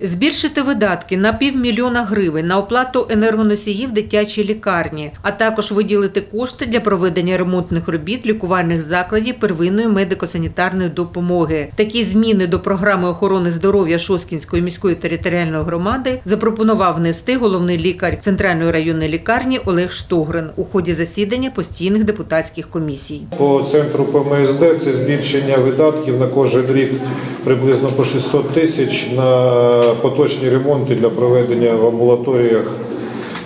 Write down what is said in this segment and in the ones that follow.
Збільшити видатки на півмільйона гривень на оплату енергоносіїв дитячій лікарні, а також виділити кошти для проведення ремонтних робіт лікувальних закладів первинної медико-санітарної допомоги. Такі зміни до програми охорони здоров'я Шоскінської міської територіальної громади запропонував внести головний лікар центральної районної лікарні Олег Штогрин у ході засідання постійних депутатських комісій. По центру ПМСД це збільшення видатків на кожен рік приблизно по 600 тисяч на поточні ремонти для проведення в амбулаторіях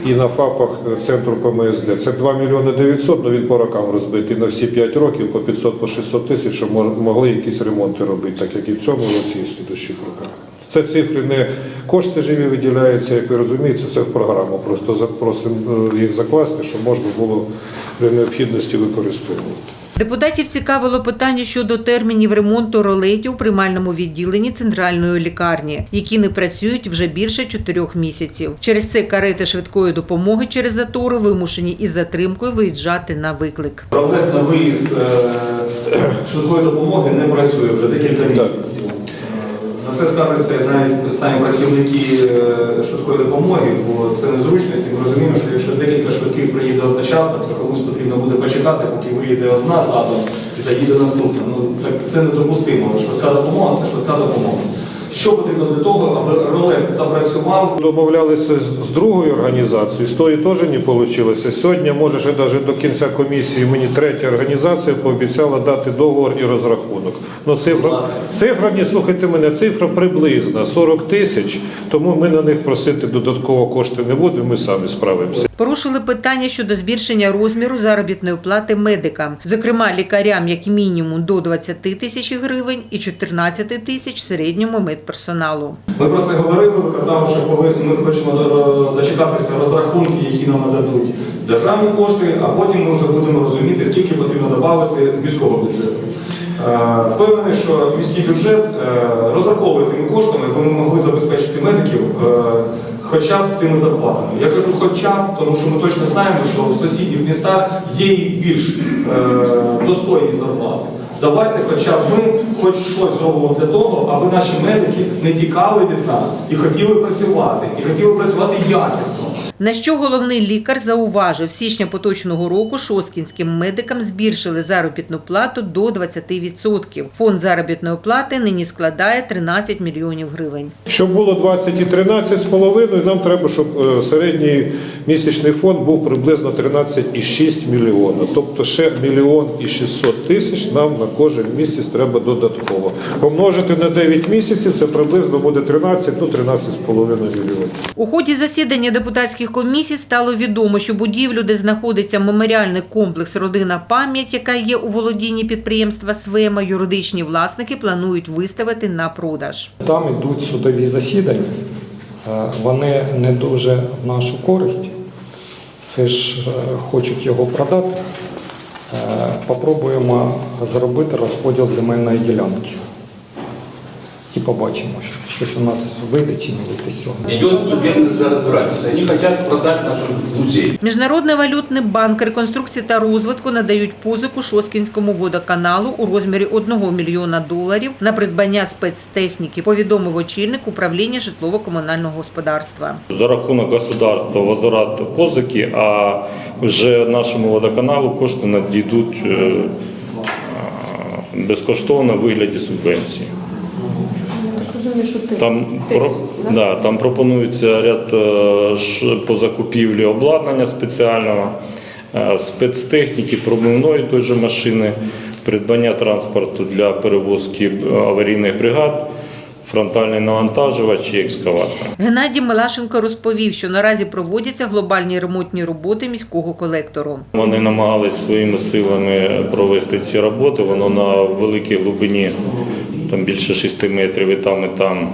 і на ФАПах центру ПМСД. Це 2 мільйони 900, ну він по рокам розбитий на всі 5 років по 500 по 600 тисяч, щоб могли якісь ремонти робити, так як і в цьому році, і в слідущих роках. Це цифри не кошти живі виділяються, як ви розумієте, це в програму. Просто запросимо е, їх закласти, щоб можна було при необхідності використовувати. Депутатів цікавило питання щодо термінів ремонту ролетів у приймальному відділенні центральної лікарні, які не працюють вже більше чотирьох місяців. Через це карети швидкої допомоги через затори вимушені із затримкою виїжджати на виклик. Ролет на виїзд е, швидкої допомоги не працює вже декілька місяців. На це скаржаться навіть самі працівники е, швидкої допомоги, бо це незручність. І ми розуміємо, що якщо декілька швидких приїде одночасно, то комусь потрібно буде почекати, поки виїде одна задом і заїде наступна. Ну так це недопустимо. Швидка допомога це швидка допомога. Що потрібно для того, аби ролет запрацював, Домовлялися з- другою організацією, з тої теж не вийшло. Сьогодні, може, ще навіть до кінця комісії мені третя організація пообіцяла дати договор і розрахунок. Ну, цифра, цифра, не слухайте мене, цифра приблизна 40 тисяч, тому ми на них просити додатково кошти не будемо, ми самі справимося. Порушили питання щодо збільшення розміру заробітної плати медикам, зокрема лікарям як мінімум до 20 тисяч гривень і 14 тисяч середньому медперсоналу. Ми про це говорили, казали, що ми хочемо дочекатися розрахунки, які нам нададуть державні кошти, а потім ми вже будемо розуміти, скільки потрібно додати з міського бюджету. Е, Впевнений, що міський бюджет е, розраховує тими коштами, аби ми могли забезпечити медиків е, хоча б цими зарплатами. Я кажу хоча б, тому що ми точно знаємо, що в сусідніх містах є і більш достойні зарплати. Давайте хоча б ми хоч щось зробимо для того, аби наші медики не тікали від нас і хотіли працювати, і хотіли працювати якісно. На що головний лікар зауважив, з січня поточного року шосткінським медикам збільшили заробітну плату до 20%. Фонд заробітної плати нині складає 13 мільйонів гривень. Щоб було 20 і 13 з половиною, нам треба, щоб е, середній місячний фонд був приблизно 13,6 мільйона. Тобто ще мільйон і 600 тисяч нам на кожен місяць треба додатково. Помножити на 9 місяців, це приблизно буде 13, ну 13 з половиною мільйонів. У ході засідання депутатських комісій стало відомо, що будівлю, де знаходиться меморіальний комплекс Родина пам'ять, яка є у володінні підприємства Свема, юридичні власники планують виставити на продаж. Там йдуть судові засідання, Е, вони не дуже в нашу користь, все ж е, хочуть його продати. Е, Попробуємо зробити розподіл земельної ділянки. І побачимо, щось у нас вийде чи не вийде з цього. Идет судебное разбирательство. Они хотят продать наш музей. Міжнародний валютний банк реконструкції та розвитку надають позику Шоскінському водоканалу у розмірі 1 мільйона доларів на придбання спецтехніки, повідомив очільник управління житлово-комунального господарства. За рахунок государства возврат позики, а вже нашому водоканалу кошти надійдуть е, безкоштовно в вигляді субвенції. Там, про, да, там пропонується ряд е, ш- по закупівлі обладнання спеціального, е, спецтехніки, пробивної той же машини, придбання транспорту для перевозки е, аварійних бригад, фронтальний навантажувач і екскаватор. Геннадій Милашенко розповів, що наразі проводяться глобальні ремонтні роботи міського колектору. Вони намагались своїми силами провести ці роботи. Воно на великій глибині, там більше 6 метрів, і там, і там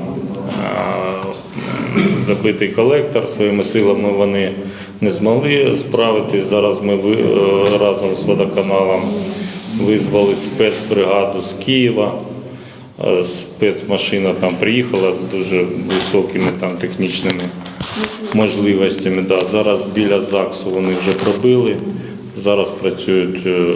забитий колектор. Своїми силами вони не змогли справитись. Зараз ми е, разом з водоканалом визвали спецбригаду з Києва. Спецмашина там приїхала з дуже високими там технічними можливостями. Да. Зараз біля ЗАГСу вони вже пробили, зараз працюють е,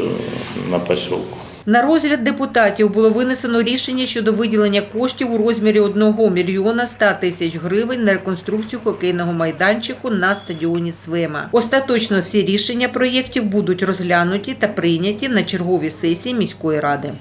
на посілку. На розгляд депутатів було винесено рішення щодо виділення коштів у розмірі 1 мільйона 100 тисяч гривень на реконструкцію хокейного майданчику на стадіоні Свема. Остаточно всі рішення проєктів будуть розглянуті та прийняті на черговій сесії міської ради.